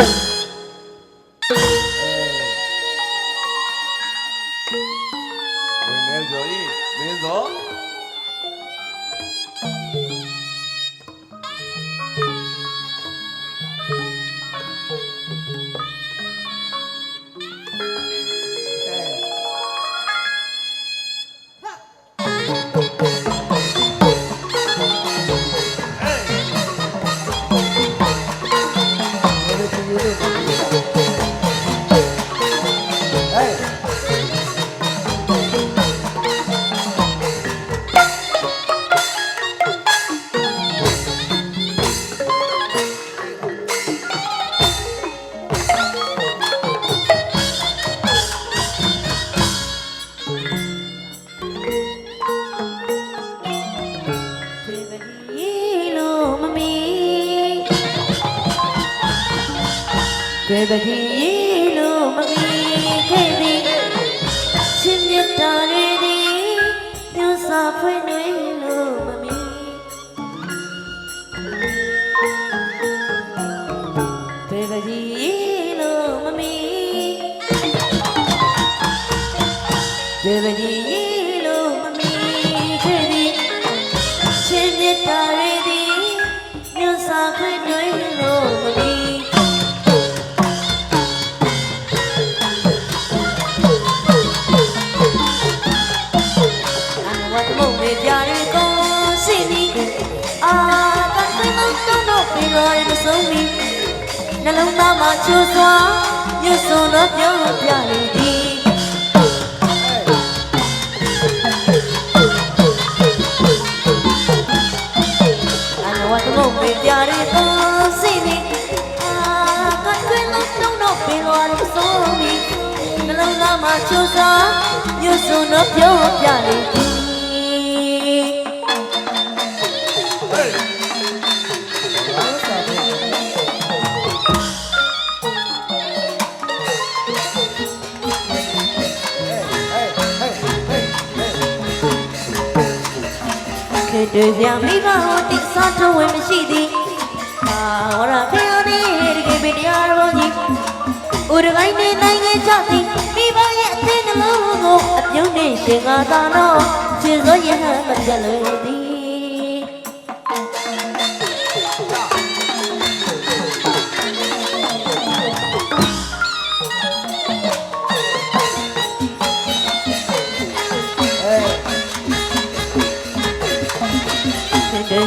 Oh. ဖေပဒီလို့မမီခဲ့သည်ရှင်မြတ်တာရည်သည်ညစာဖွင့်နေလို့မမီဖေပဒီလို့မမီဖေပဒီ ဆုံးမီနှလုံးသားမှာချိုးစွာရွတ်စုံတော့ပြောပြရည်သည်အနဝတ်မုံမေပြရည်ကိုစီနီအာကတ်မုံတော့တော့ပြီးတော့မဆုံးမီနှလုံးသားမှာချိုးစွာရွတ်စုံတော့ပြောပြရည်သည် တ္တပြမိဘဟောတိစားထဝဲမရှိသည်အာဝရဖေယောနေတကယ်ပြတရားတော်ကြီးဥရဂိုင်းနေနိုင်ငံကြသည်မိဘရဲ့အသိနှလုံးကိုအပြုံးနဲ့ရှင်ကားသာတော့ရှင်စောယဟမပြတ်လွယ်သည်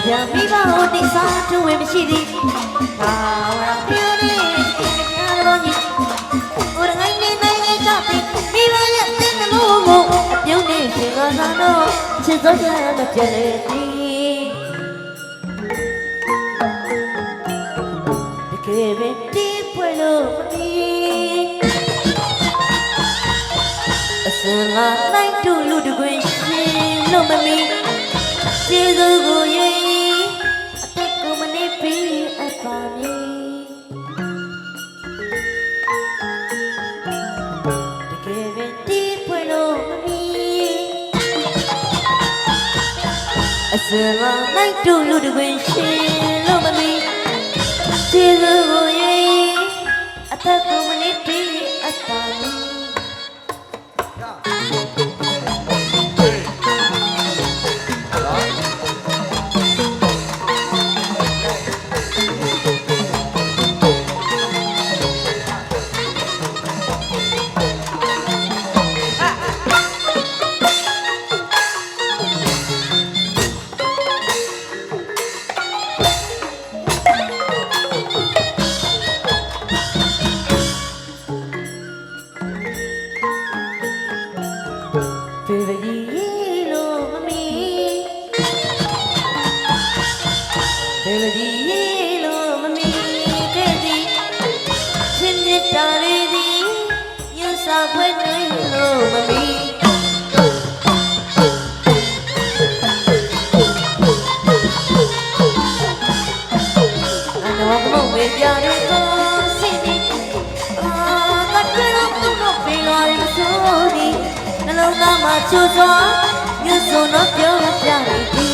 စေတကြမိဘဟိုတိစားထဝေမရှိသည်သာဝရပြေရီတရားတော်ကြီးကိုယ်ငိုင်းနေနိုင်ကြသည်မိဘရဲ့တင်းနှလုံးကိုအပြုံးနေရှင်ကစားတော့ချစ်စောရမပြည့်လေသည်တကယ်ပဲတီးပွဲလို့မပြီးအစင်လာနိုင်တူလူတကွင်ရှင်လို့မမီ အစလာနိုင်တူလူတကွင်ရှင်လို့မမီကျေးဇူးကိုရွေအသက်ကိုမနေပြီးအပါမီ ဖေဗရီလို့မမီဖေဗရီလို့မမီခဲ့သည်ရှင်မြတ်တာရည်သည်ညစာခွဲနေလို့မမီအနောကမဝေပြရ mà chưa rõ như dù nó kéo em lại đi.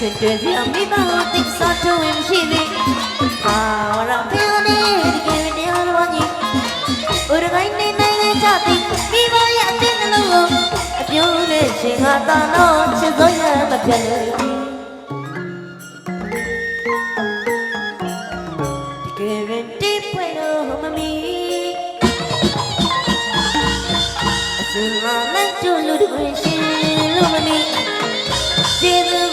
Chuyện chuyện thì em biết bao tình sao cho em chỉ đi vào lòng thiếu đi thì kia mình yêu luôn nhỉ ôi đừng anh nên anh nên trả tình vì bao nhiêu ငါတန်တော့ချစ်စိုးရမပြတ်လို့ဒီကရင်တိပွင့်လို့မမီအစမမတူလူတွေရှင်လို့မမီကျေးဇူး